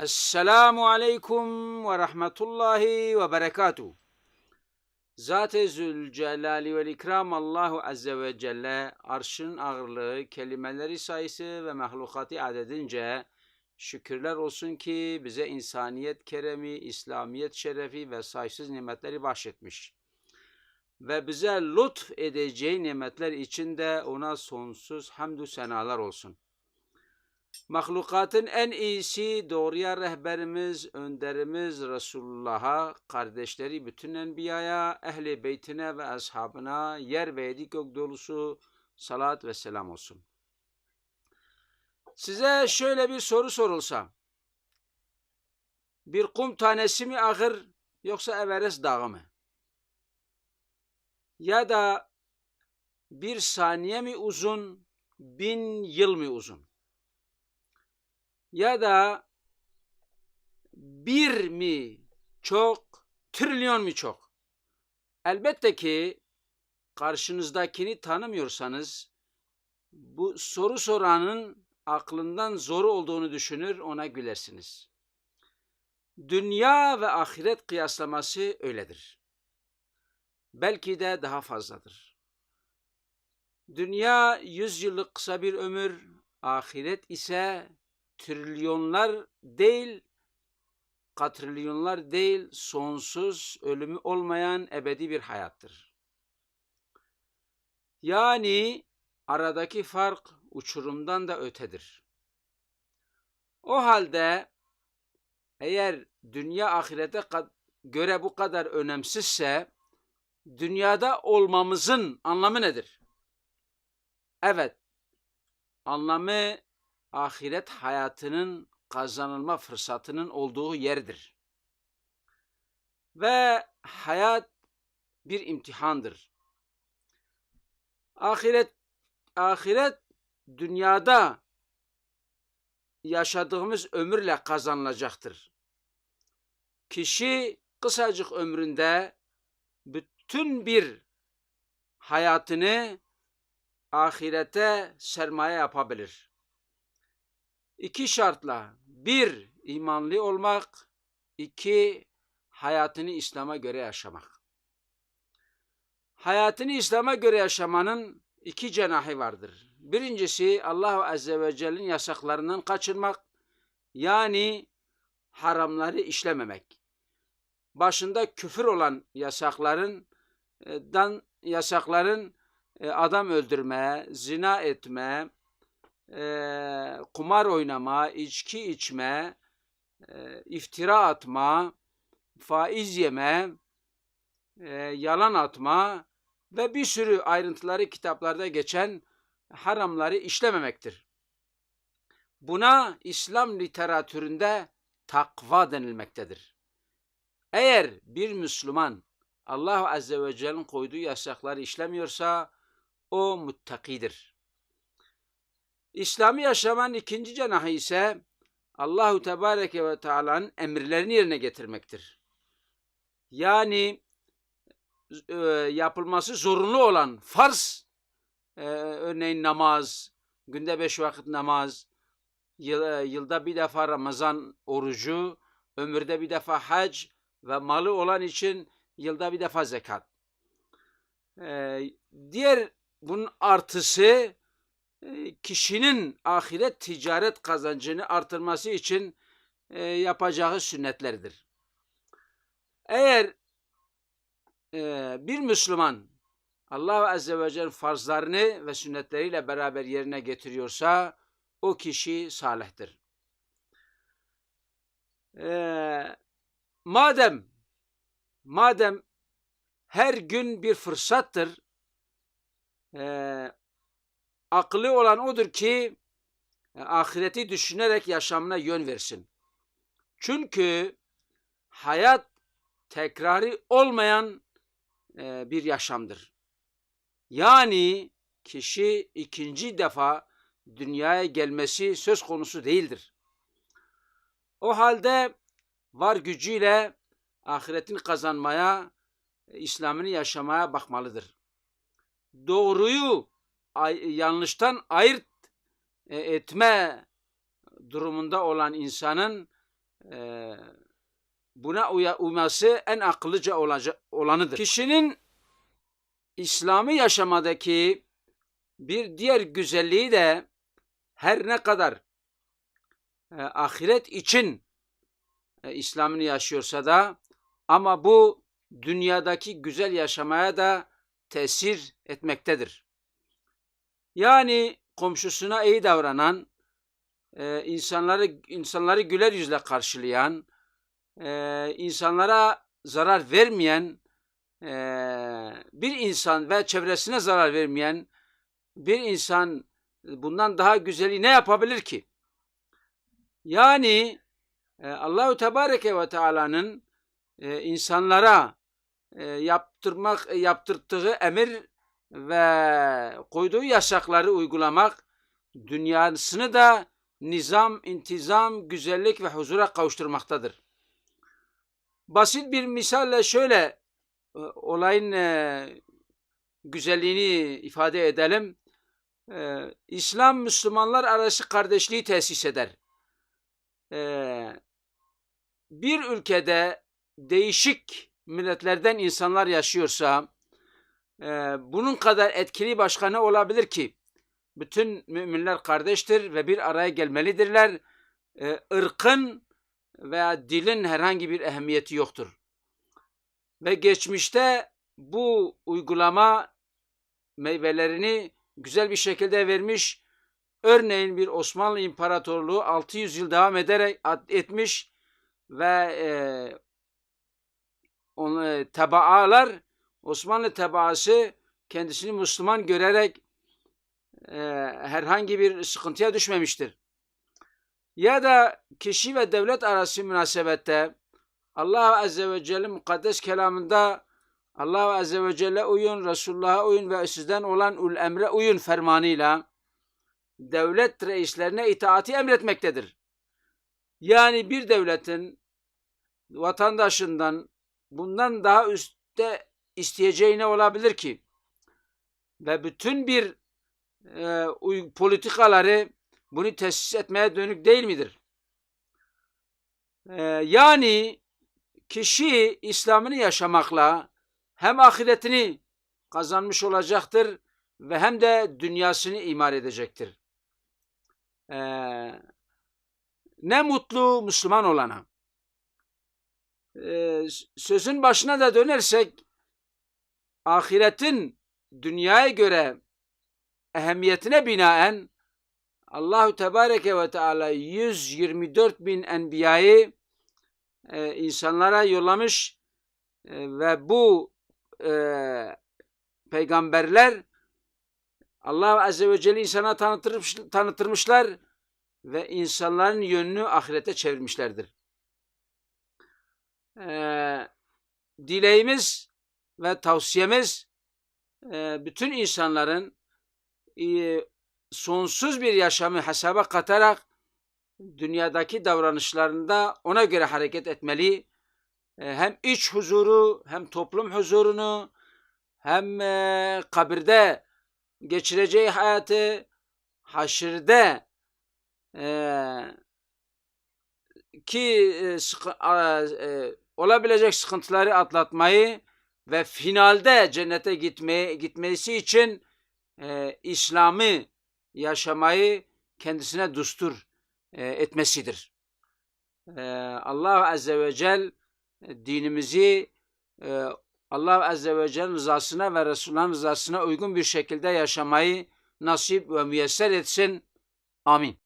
Esselamu aleyküm ve rahmetullahi ve berekatuhu. Zat-ı Zülcelali ve İkram Allahu Azze ve Celle arşın ağırlığı, kelimeleri sayısı ve mahlukatı adedince şükürler olsun ki bize insaniyet keremi, İslamiyet şerefi ve sayısız nimetleri bahşetmiş. Ve bize lütf edeceği nimetler için de ona sonsuz hamdü senalar olsun. Mahlukatın en iyisi doğruya rehberimiz, önderimiz Resulullah'a, kardeşleri bütün enbiyaya, ehli beytine ve ashabına yer ve yedi gök dolusu salat ve selam olsun. Size şöyle bir soru sorulsa, bir kum tanesi mi ağır yoksa Everest dağı mı? Ya da bir saniye mi uzun, bin yıl mı uzun? Ya da bir mi çok, trilyon mu çok? Elbette ki karşınızdakini tanımıyorsanız bu soru soranın aklından zor olduğunu düşünür ona gülersiniz. Dünya ve ahiret kıyaslaması öyledir. Belki de daha fazladır. Dünya yüz yıllık kısa bir ömür, ahiret ise trilyonlar değil, katrilyonlar değil, sonsuz, ölümü olmayan ebedi bir hayattır. Yani aradaki fark uçurumdan da ötedir. O halde eğer dünya ahirete göre bu kadar önemsizse dünyada olmamızın anlamı nedir? Evet, anlamı ahiret hayatının kazanılma fırsatının olduğu yerdir. Ve hayat bir imtihandır. Ahiret ahiret dünyada yaşadığımız ömürle kazanılacaktır. Kişi kısacık ömründe bütün bir hayatını ahirete sermaye yapabilir. İki şartla. Bir, imanlı olmak. iki hayatını İslam'a göre yaşamak. Hayatını İslam'a göre yaşamanın iki cenahı vardır. Birincisi Allah Azze ve Celle'nin yasaklarından kaçınmak. Yani haramları işlememek. Başında küfür olan yasakların dan yasakların adam öldürme, zina etme, e, kumar oynama, içki içme, e, iftira atma, faiz yeme, e, yalan atma ve bir sürü ayrıntıları kitaplarda geçen haramları işlememektir. Buna İslam literatüründe takva denilmektedir. Eğer bir Müslüman Allah Azze ve Celle'nin koyduğu yasakları işlemiyorsa o muttakidir. İslami yaşamanın ikinci cenahı ise Allahu Tebareke ve Teala'nın emirlerini yerine getirmektir. Yani e, yapılması zorunlu olan farz, e, örneğin namaz, günde beş vakit namaz, yıl, e, yılda bir defa Ramazan orucu, ömürde bir defa hac ve malı olan için yılda bir defa zekat. E, diğer bunun artısı kişinin ahiret ticaret kazancını artırması için e, yapacağı sünnetlerdir. Eğer e, bir Müslüman Allah Azze ve Celle farzlarını ve sünnetleriyle beraber yerine getiriyorsa o kişi salihtir. E, madem madem her gün bir fırsattır e, akıllı olan odur ki e, ahireti düşünerek yaşamına yön versin. Çünkü hayat tekrarı olmayan e, bir yaşamdır. Yani kişi ikinci defa dünyaya gelmesi söz konusu değildir. O halde var gücüyle ahiretini kazanmaya, İslam'ını yaşamaya bakmalıdır. Doğruyu yanlıştan ayırt e, etme durumunda olan insanın e, buna uyması en akıllıca olanıdır. Kişinin İslam'ı yaşamadaki bir diğer güzelliği de her ne kadar e, ahiret için e, İslam'ını yaşıyorsa da ama bu dünyadaki güzel yaşamaya da tesir etmektedir. Yani komşusuna iyi davranan, e, insanları insanları güler yüzle karşılayan, e, insanlara zarar vermeyen e, bir insan ve çevresine zarar vermeyen bir insan bundan daha güzeli ne yapabilir ki? Yani e, Allahu Tebareke ve Teala'nın insanlara yaptırmak e, yaptırttığı emir ve koyduğu yasakları uygulamak dünyasını da nizam, intizam, güzellik ve huzura kavuşturmaktadır. Basit bir misalle şöyle e, olayın e, güzelliğini ifade edelim. E, İslam Müslümanlar arası kardeşliği tesis eder. E, bir ülkede değişik milletlerden insanlar yaşıyorsa e, bunun kadar etkili başka ne olabilir ki? Bütün müminler kardeştir ve bir araya gelmelidirler. E, ırkın veya dilin herhangi bir ehemmiyeti yoktur. Ve geçmişte bu uygulama meyvelerini güzel bir şekilde vermiş. Örneğin bir Osmanlı İmparatorluğu 600 yıl devam ederek etmiş ve e, onu, tebaalar Osmanlı tebaası kendisini Müslüman görerek e, herhangi bir sıkıntıya düşmemiştir. Ya da kişi ve devlet arası münasebette Allah Azze ve Celle mukaddes kelamında Allah Azze ve Celle uyun, Resulullah'a uyun ve sizden olan ul emre uyun fermanıyla devlet reislerine itaati emretmektedir. Yani bir devletin vatandaşından bundan daha üstte isteyeceği ne olabilir ki? Ve bütün bir e, politikaları bunu tesis etmeye dönük değil midir? E, yani kişi İslam'ını yaşamakla hem ahiretini kazanmış olacaktır ve hem de dünyasını imar edecektir. E, ne mutlu Müslüman olana. E, sözün başına da dönersek ahiretin dünyaya göre ehemmiyetine binaen Allahu Tebareke ve Teala 124 bin enbiyayı e, insanlara yollamış e, ve bu e, peygamberler Allah Azze ve Celle insana tanıtırmış, tanıtırmışlar ve insanların yönünü ahirete çevirmişlerdir. E, dileğimiz ve tavsiyemiz e, bütün insanların e, sonsuz bir yaşamı hesaba katarak dünyadaki davranışlarında ona göre hareket etmeli. E, hem iç huzuru hem toplum huzurunu hem kabirde geçireceği hayatı haşirde ki olabilecek sıkıntıları atlatmayı ve finalde cennete gitmeye gitmesi için e, İslam'ı yaşamayı kendisine dustur e, etmesidir. E, Allah Azze ve Celle dinimizi e, Allah Azze ve Celle rızasına ve Resulullah'ın rızasına uygun bir şekilde yaşamayı nasip ve müyesser etsin. Amin.